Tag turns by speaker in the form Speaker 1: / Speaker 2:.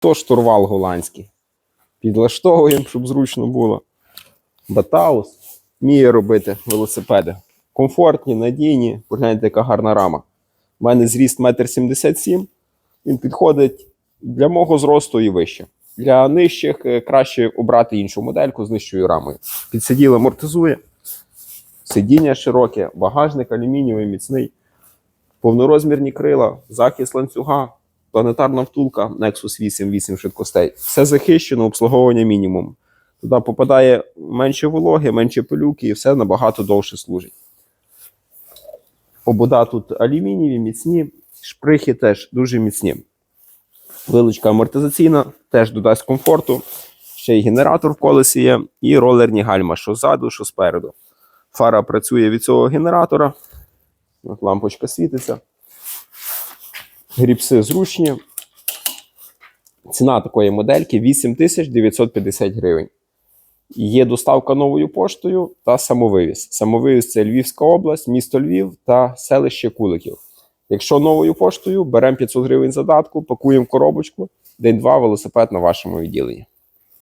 Speaker 1: То штурвал голландський. Підлаштовуємо, щоб зручно було. Батаус вміє робити велосипеди. Комфортні, надійні. Погляньте, яка гарна рама. У мене зріст 1,77 м. Він підходить для мого зросту і вище. Для нижчих е, краще обрати іншу модельку з нижчою рамою. Підсиділ амортизує, сидіння широке, багажник алюмінієвий, міцний, повнорозмірні крила, захист ланцюга, планетарна втулка, Nexus 8, 8 швидкостей. Все захищено, обслуговування мінімум. Туди попадає менше вологи, менше пилюки і все набагато довше служить. Обода тут алюмінієві, міцні, шприхи теж дуже міцні. Вилочка амортизаційна теж додасть комфорту. Ще й генератор в колесі є, і ролерні гальма, що ззаду, що спереду. Фара працює від цього генератора. От лампочка світиться. Гріпси зручні. Ціна такої модельки 8950 гривень. Є доставка новою поштою та самовивіз. Самовивіз це Львівська область, місто Львів та селище Куликів. Якщо новою поштою, беремо 500 гривень задатку, пакуємо коробочку, день-два велосипед на вашому відділенні.